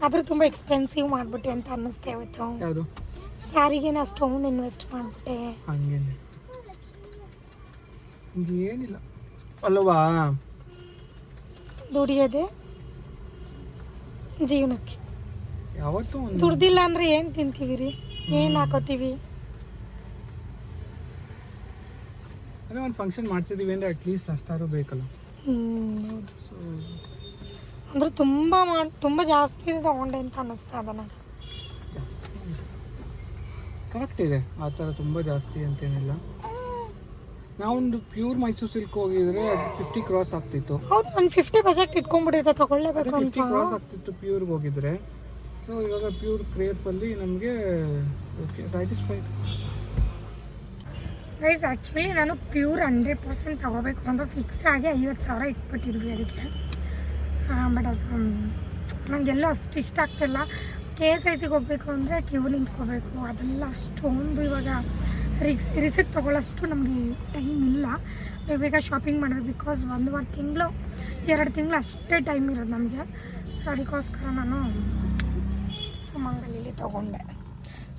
ಆದರೂ ತುಂಬ ಎಕ್ಸ್ಪೆನ್ಸಿವ್ ಮಾಡ್ಬಿಟ್ಟೆ ಅಂತ ಅನ್ನಿಸ್ತೆ ಇವತ್ತು. ಯಾವುದು? ಸ್ಯಾರಿಗೆ ಅಷ್ಟೊಂದು ಇನ್ವೆಸ್ಟ್ ಮಾಡಿಬಿಟ್ಟೆ. ಹಂಗೇನೆ ಏನಿಲ್ಲ ಅಲ್ವಾ ದುಡಿಯೋದೆ? ಜೀವನಕ್ಕೆ. ಯಾವತ್ತೂ ಒಂದು ದುಡ್ದಿಲ್ಲ ಅಂದ್ರೆ ಏನು ತಿಂತೀವಿ ರೀ ಏನು ಹಾಕೋತೀವಿ? ಅದೇ ಒಂದು ಫಂಕ್ಷನ್ ಮಾಡ್ತಿದ್ದೀವಿ ಅಂದರೆ ಅಟ್ಲೀಸ್ಟ್ ಅಷ್ಟಾರು ಬೇಕಲ್ಲ. ಸೊ ಅಂದ್ರೆ ತುಂಬ ಮಾಡಿ ತುಂಬ ಜಾಸ್ತಿ ತಗೊಂಡೆ ಅಂತ ಅನ್ನಿಸ್ತಾ ಇದೆ ನನಗೆ. ಕರೆಕ್ಟ್ ಇದೆ. ಆ ಥರ ತುಂಬ ಜಾಸ್ತಿ ಅಂತೇನಿಲ್ಲ. ನಾವೊಂದು ಪ್ಯೂರ್ ಮೈಸೂರು ಸಿಲ್ಕ್ ಹೋಗಿದ್ರೆ ಫಿಫ್ಟಿ ಕ್ರಾಸ್ ಆಗ್ತಿತ್ತು. ಹೌದು ನಾನು ಫಿಫ್ಟಿ ಬಜೆಟ್ ಇಟ್ಕೊಂಡ್ಬಿಟ್ಟಿದ್ದೆ ತಗೊಳ್ಳೇಬೇಕು ಫಿಫ್ಟಿ ಅಂತ. ಕ್ರಾಸ್ ಆಗ್ತಿತ್ತು ಪ್ಯೂರ್ಗೆ ಹೋಗಿದ್ರೆ. ಸೊ ಇವಾಗ ಪ್ಯೂರ್ ಕ್ರೇಪಲ್ಲಿ ನಮಗೆ ಓಕೆ ಸ್ಯಾಟಿಸ್ಫೈಡ್ ಗೈಸ್ ಆ್ಯಕ್ಚುಲಿ ನಾನು ಪ್ಯೂರ್ ಹಂಡ್ರೆಡ್ ಪರ್ಸೆಂಟ್ ತೊಗೋಬೇಕು ಅಂತ ಫಿಕ್ಸ್ ಆಗಿ ಐವತ್ತು ಸಾವಿರ ಇಟ್ಬಿಟ್ಟಿದ್ವಿ ಅದಕ್ಕೆ. ಬಟ್ ಅದು ನನಗೆಲ್ಲೋ ಅಷ್ಟು ಇಷ್ಟ ಆಗ್ತಿಲ್ಲ. ಕೆ ಎಸ್ ಐ ಸಿಗೆ ಹೋಗಬೇಕು ಅಂದರೆ ಕ್ಯೂ ನಿಂತ್ಕೋಬೇಕು ಅದೆಲ್ಲ ಅಷ್ಟೊಂದು ಇವಾಗ ರಿಸ್ ರಿಸಿಕ್ ತೊಗೊಳ್ಳೋಷ್ಟು ನಮಗೆ ಟೈಮ್ ಇಲ್ಲ. ಬೇಗ ಬೇಗ ಶಾಪಿಂಗ್ ಮಾಡಬೇಕು ಬಿಕಾಸ್ ಒಂದೂವರೆ ತಿಂಗಳು ಎರಡು ತಿಂಗಳು ಅಷ್ಟೇ ಟೈಮ್ ಇರೋದು ನಮಗೆ. ಸೊ ಅದಕ್ಕೋಸ್ಕರ ನಾನು ಸುಮಂಗಲಿಲಿ ತೊಗೊಂಡೆ.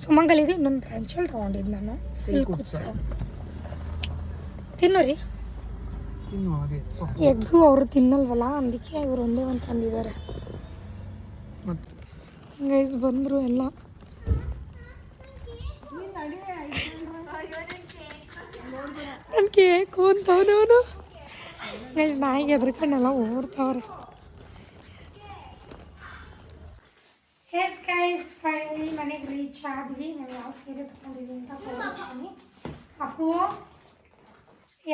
ಸುಮಂಗಲಿದು ಇನ್ನೊಂದು ಬ್ರಾಂಚಲ್ಲಿ ತೊಗೊಂಡಿದ್ದು ನಾನು. ಸಿಲ್ಕ್ ಉತ್ಸವ. ತಿನ್ನು ರೀ. ಇನ್ನು ಎಗ್ಗು ಅವರು ತಿನ್ನಲ್ವಲ್ಲ ಅದಕ್ಕೆ ಇವರು ಒಂದೇ ಒಂದು ತಂದಿದ್ದಾರೆ. ಗೈಸ್ ಬಂದರು ಎಲ್ಲ. ನನ್ನ ಕೇಕು ಅಂತವನವನು ಗೈಸ್ ನಾಯಿಗೆ ಎದ್ರಕಣ್ಣೆಲ್ಲ ಓಡ್ತಾವ್ರೆ ಎಸ್ ಗೈಸ್ ಫೈನಲಿ ಮನೆಗೆ ರೀಚ್ ಆದ್ವಿ. ನಾನು ಯಾವ ಸೀರೆ ತೊಗೊಂಡಿದ್ವಿ ಅಂತ ತೋರಿಸ್ತೀನಿ. ಅಪ್ಪು,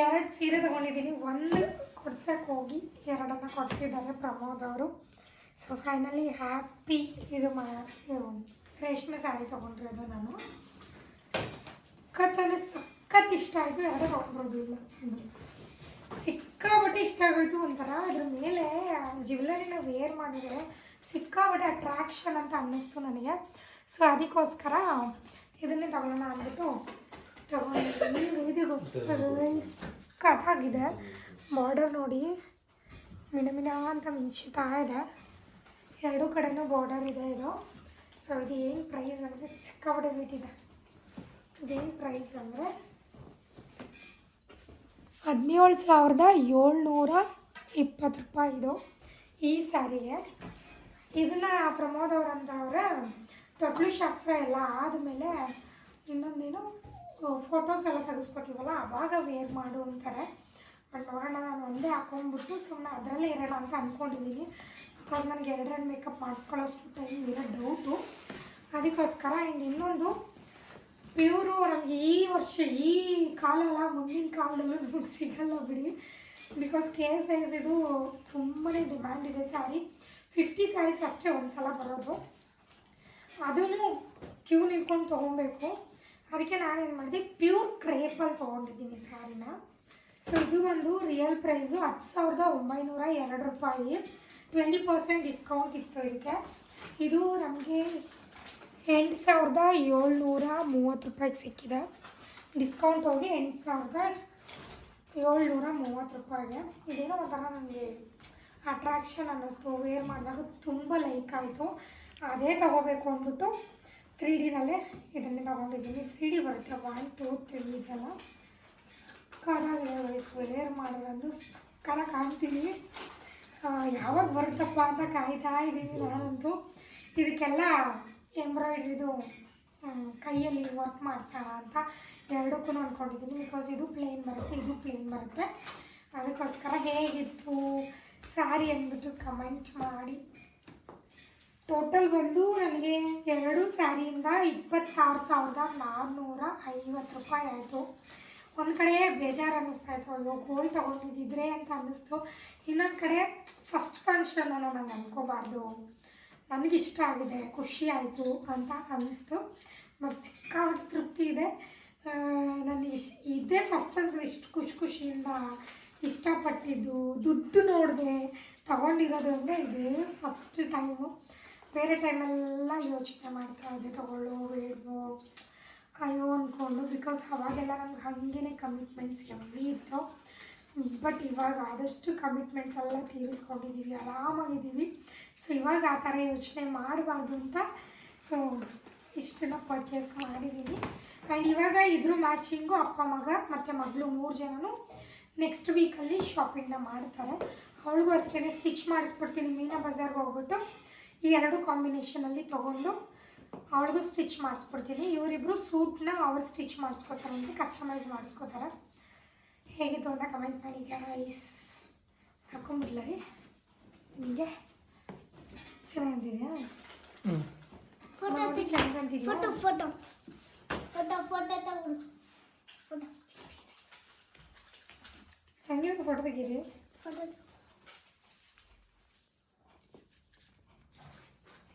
ಎರಡು ಸೀರೆ ತೊಗೊಂಡಿದ್ದೀನಿ. ಒಂದು ಕೊಡ್ಸಕ್ಕೆ ಹೋಗಿ ಎರಡನ್ನು ಕೊಡಿಸಿದ್ದಾರೆ ಪ್ರಮೋದ್ ಅವರು. ಸೊ ಫೈನಲಿ ಹ್ಯಾಪಿ ಇದು ಮಾ ರೇಷ್ಮೆ ಸ್ಯಾರಿ ತೊಗೊಂಡಿರೋದು ನಾನು. ಸಖತ್ತಲ್ಲಿ ಸಖತ್ ಇಷ್ಟ ಆಯಿತು, ಯಾರೂ ತೊಗೊಂಡ್ಬರೋದಿಲ್ಲ ಸಿಕ್ಕಾಪಟ್ಟೆ ಇಷ್ಟ ಆಗೋಯ್ತು ಒಂಥರ. ಅದ್ರ ಮೇಲೆ ಜ್ಯುವೆಲರಿನ ವೇರ್ ಮಾಡಿದರೆ ಸಿಕ್ಕಾಪಟ್ಟೆ ಅಟ್ರಾಕ್ಷನ್ ಅಂತ ಅನ್ನಿಸ್ತು ನನಗೆ. ಸೊ ಅದಕ್ಕೋಸ್ಕರ ಇದನ್ನೇ ತಗೊಳ್ಳೋಣ ಅಂದ್ಬಿಟ್ಟು ತಗೊಂಡಿದ್ದೀನಿ. ಸಖತ್ತಾಗಿದೆ. ಬಾರ್ಡರ್ ನೋಡಿ ಮಿಣ ಅಂತ ಮಿಂಚುತ್ತಾ ಇದೆ. ಎರಡೂ ಕಡೆನೂ ಬಾರ್ಡರ್ ಇದೆ ಇದು. ಸೊ ಇದು ಏನು ಪ್ರೈಸ್ ಅಂದರೆ ಸಿಕ್ಕಾಪಟ್ಟೆ ಬಿಟ್ಟಿದೆ ಇದೇನು ಪ್ರೈಸ್ ಅಂದರೆ ಹದಿನೇಳು ಸಾವಿರದ ಏಳ್ನೂರ ಇಪ್ಪತ್ತು ರೂಪಾಯಿ ಇದು ಈ ಸ್ಯಾರಿಗೆ. ಇದನ್ನು ಪ್ರಮೋದ್ ಅವ್ರು ಅಂತವ್ರೆ ತೊಟ್ಲು ಶಾಸ್ತ್ರ ಎಲ್ಲ ಆದಮೇಲೆ ಇನ್ನೊಂದೇನು ಫೋಟೋಸ್ ಎಲ್ಲ ತೆಗೆಸ್ಕೊತೀವಲ್ಲ ಆವಾಗ ವೇರ್ ಮಾಡು ಅಂತಾರೆ. ಬಟ್ ನೋಡೋಣ, ನಾನು ಒಂದೇ ಹಾಕೊಂಡ್ಬಿಟ್ಟು ಸುಮ್ಮನೆ ಅದರಲ್ಲೇ ಇರೋಣ ಅಂತ ಅಂದ್ಕೊಂಡಿದ್ದೀನಿ ಬಿಕಾಸ್ ನನಗೆ ಎರಡೆರಡು ಮೇಕಪ್ ಮಾಡಿಸ್ಕೊಳ್ಳೋಷ್ಟು ಟೈಮ್ ಇರೋ ಡೌಟು ಅದಕ್ಕೋಸ್ಕರ ಆ್ಯಂಡ್ ಇನ್ನೊಂದು ಪ್ಯೂರು ನಮಗೆ ಈ ವರ್ಷ ಈ ಕಾಲ ಅಲ್ಲ, ಮುಂದಿನ ಕಾಲದಲ್ಲೂ ನಮಗೆ ಸಿಗಲ್ಲ ಬಿಡಿ. ಬಿಕಾಸ್ ಕೆ ಸೈಜ್ ಇದು ತುಂಬಾ ಡಿಮ್ಯಾಂಡ್ ಇದೆ ಸ್ಯಾರಿ ಫಿಫ್ಟಿ ಸ್ಯಾರೀಸ್ ಅಷ್ಟೇ ಒಂದು ಸಲ ಬರೋದು. ಅದನ್ನು ಕ್ಯೂ ನಿಂತ್ಕೊಂಡು ತೊಗೊಬೇಕು. ಅದಕ್ಕೆ ನಾನೇನು ಮಾಡಿದೆ ಪ್ಯೂರ್ ಕ್ರೇಪಲ್ಲಿ ತೊಗೊಂಡಿದ್ದೀನಿ ಸ್ಯಾರಿನ ಸೊ ಇದು ಒಂದು ರಿಯಲ್ ಪ್ರೈಸು ಹತ್ತು ಸಾವಿರದ ಒಂಬೈನೂರ ಎರಡು ರೂಪಾಯಿ. ಟ್ವೆಂಟಿ ಪರ್ಸೆಂಟ್ ಡಿಸ್ಕೌಂಟ್ ಇತ್ತು ಇದಕ್ಕೆ. ಇದು ನಮಗೆ ಎಂಟು ಸಾವಿರದ ಏಳ್ನೂರ ಮೂವತ್ತು ರೂಪಾಯಿಗೆ ಸಿಕ್ಕಿದೆ. ಡಿಸ್ಕೌಂಟ್ ಹೋಗಿ ಎಂಟು ಸಾವಿರದ ಏಳ್ನೂರ ಮೂವತ್ತು ರೂಪಾಯಿಗೆ. ಇದೇನೋ ಒಂಥರ ನನಗೆ ಅಟ್ರಾಕ್ಷನ್ ಅನ್ನಿಸ್ತು. ವೇರ್ ಮಾಡಿದಾಗ ತುಂಬ ಲೈಕ್ ಆಯಿತು. ಅದೇ ತೊಗೋಬೇಕು ಅಂದ್ಬಿಟ್ಟು ತ್ರೀ ಡಿನಲ್ಲೇ ಇದನ್ನೇ ತೊಗೊಂಡಿದ್ದೀನಿ. ತ್ರೀ ಡಿ ಬರುತ್ತೆ. ಒನ್ ಟೂ ತ್ರೀ ಇದೆಲ್ಲ. ಸಕ್ಕದಾಗಿದೆ ವಯಸ್ಸು ವೇರ್ ಮಾಡೋದಂದು ಸಕ್ಕದ ಕಾಣ್ತೀನಿ. ಯಾವಾಗ ಬರುತ್ತಪ್ಪ ಅಂತ ಕಾಯ್ತಾ ಇದ್ದೀನಿ ನಾನಂತೂ. ಇದಕ್ಕೆಲ್ಲ ಎಂಬ್ರಾಯ್ಡ್ರಿದು ಕೈಯಲ್ಲಿ ವರ್ಕ್ ಮಾಡಿಸೋಣ ಅಂತ ಎರಡಕ್ಕೂ ಅಂದ್ಕೊಂಡಿದ್ದೀನಿ ಬಿಕಾಸ್ ಇದು ಪ್ಲೇನ್ ಬರುತ್ತೆ, ಇದು ಪ್ಲೇನ್ ಬರುತ್ತೆ. ಅದಕ್ಕೋಸ್ಕರ ಹೇಗಿತ್ತು ಸ್ಯಾರಿ ಅಂದ್ಬಿಟ್ಟು ಕಮೆಂಟ್ ಮಾಡಿ. ಟೋಟಲ್ ಬಂದು ನನಗೆ ಎರಡು ಸ್ಯಾರಿಯಿಂದ ಇಪ್ಪತ್ತಾರು ಸಾವಿರದ ನಾನ್ನೂರ ಐವತ್ತು ರೂಪಾಯಿ ಆಯಿತು. ಒಂದು ಕಡೆ ಬೇಜಾರು ಅನ್ನಿಸ್ತಾ ಇತ್ತು, ಅಯ್ಯೋ ಗೋಲ್ಡ್ ತೊಗೊಂಡಿದ್ದಿದ್ರೆ ಅಂತ ಅನ್ನಿಸ್ತು. ಇನ್ನೊಂದು ಕಡೆ ಫಸ್ಟ್ ಫಂಕ್ಷನ್ ನಾನು ಅನ್ಕೋಬಾರ್ದು. ನನಗಿಷ್ಟ ಆಗಿದೆ, ಖುಷಿ ಆಯಿತು ಅಂತ ಅನ್ನಿಸ್ತು. ಮತ್ತು ಚಿಕ್ಕ ತೃಪ್ತಿ ಇದೆ. ನನಗೆ ಇಶ್ ಇದೇ ಫಸ್ಟ್ ಅನ್ಸು ಇಷ್ಟು ಖುಷಿ ಖುಷಿಯಿಂದ ಇಷ್ಟಪಟ್ಟಿದ್ದು, ದುಡ್ಡು ನೋಡಿದೆ ತಗೊಂಡಿರೋದು ಅಂದರೆ ಇದೇ ಫಸ್ಟ್ ಟೈಮು ಬೇರೆ ಟೈಮೆಲ್ಲ ಯೋಚನೆ ಮಾಡ್ತಾ ಇದ್ದೆ, ತಗೊಳ್ಳೋ, ಬೇಡವೋ, ಅಯ್ಯೋ ಅಂದ್ಕೊಂಡು ಬಿಕಾಸ್ ಅವಾಗೆಲ್ಲ ನಮ್ಗೆ ಹಾಗೇ ಕಮಿಟ್ಮೆಂಟ್ಸ್ ಎವ್ರಿ ಇತ್ತು. ಇವಾಗ ಆದಷ್ಟು ಕಮಿಟ್ಮೆಂಟ್ಸ್ ಎಲ್ಲ ತೀರಿಸ್ಕೊಂಡಿದ್ದೀವಿ ಆರಾಮಾಗಿದ್ದೀವಿ ಸೊ ಇವಾಗ ಆ ಥರ ಯೋಚನೆ ಮಾಡಬಾರ್ದು ಅಂತ ಸೊ ಇಷ್ಟನ್ನ ಪರ್ಚೇಸ್ ಮಾಡಿದ್ದೀನಿ ಆ್ಯಂಡ್ ಇವಾಗ ಇದ್ರ ಮ್ಯಾಚಿಂಗು ಅಪ್ಪ ಮಗ ಮತ್ತು ಮಗಳು ಮೂರು ಜನನು ನೆಕ್ಸ್ಟ್ ವೀಕಲ್ಲಿ ಶಾಪಿಂಗ್ನ ಮಾಡ್ತಾರೆ. ಅವಳಿಗೂ ಅಷ್ಟೇ ಸ್ಟಿಚ್ ಮಾಡಿಸ್ಬಿಡ್ತೀನಿ, ಮೀನಾ ಬಜಾರ್ಗೆ ಹೋಗ್ಬಿಟ್ಟು ಈ ಎರಡು ಕಾಂಬಿನೇಷನಲ್ಲಿ ತೊಗೊಂಡು ಅವಳಿಗೂ ಸ್ಟಿಚ್ ಮಾಡಿಸ್ಬಿಡ್ತೀನಿ. ಇವರಿಬ್ಬರು ಸೂಟ್ನ ಅವ್ರು ಸ್ಟಿಚ್ ಮಾಡಿಸ್ಕೊತಾರೆ ಅಂದರೆ ಕಸ್ಟಮೈಸ್ ಮಾಡಿಸ್ಕೋತಾರೆ. ಹೇಗಿತ್ತು ಅಂತ ಕಮೆಂಟ್ ಮಾಡಿ ಗೈಸ್ ಹಾಕೊಂಡ್ಬಿಡ್ಲ ರೀ? ನಿಮಗೆ? ಚೆನ್ನಾಗಿದೆಯಾ ಹ್ಞೂ ಫೋಟೋ ಚೆನ್ನಾಗಿ ಕಾಣ್ತಿದ್ಯಾ? ಫೋಟೋ ಫೋಟೋ ಫೋಟೋ ಫೋಟೋ ತಗೊಂಡು. ಫೋಟೋ ಹಂಗೆ ಒಂದು ಫೋಟೋ ತೆಗೀರಿ. ಫೋಟೋ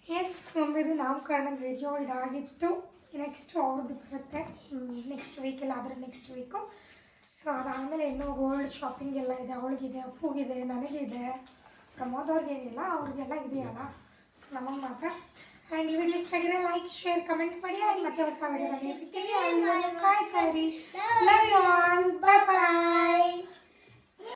ಎಸ್ ಮಮ್ಮಿದು ನಾಮಕರಣದ ವಿಡಿಯೋ ಇದಾಗಿತ್ತು. ನೆಕ್ಸ್ಟ್ ಅವ್ರದ್ದು ಬರುತ್ತೆ. ನೆಕ್ಸ್ಟ್ ವೀಕೆಲ್ಲ ಆದರೆ ನೆಕ್ಸ್ಟ್ ವೀಕು ಸೊ ಅದಾದಮೇಲೆ ಇನ್ನೂ ಗೋಲ್ಡ್ ಶಾಪಿಂಗ್ ಎಲ್ಲ ಇದೆ, ಅವಳಿಗಿದೆ ಅಪ್ಪುಗಿದೆ ನನಗಿದೆ. ಪ್ರಮೋದ್ ಅವ್ರಿಗೇನಿಲ್ಲ ಅವ್ರಿಗೆಲ್ಲ ಇದೆಯಲ್ಲ? ಸೊ ನಮಗೆ ಮಾತ್ರ. ಆ್ಯಂಡ್ ಈ ವಿಡಿಯೋ ಇಷ್ಟ ಲೈಕ್ ಶೇರ್ ಕಮೆಂಟ್ ಮಾಡಿ. ಆ್ಯಂಡ್ ಮತ್ತೆ ಹೊಸ ವಿಡಿಯೋದಲ್ಲಿ ಸಿಗ್ತೀನಿ. ಕಾಯ್ತಾ ಇರಿ ಲವ್ ಯು ಬಾಯ್ ಬಾಯ್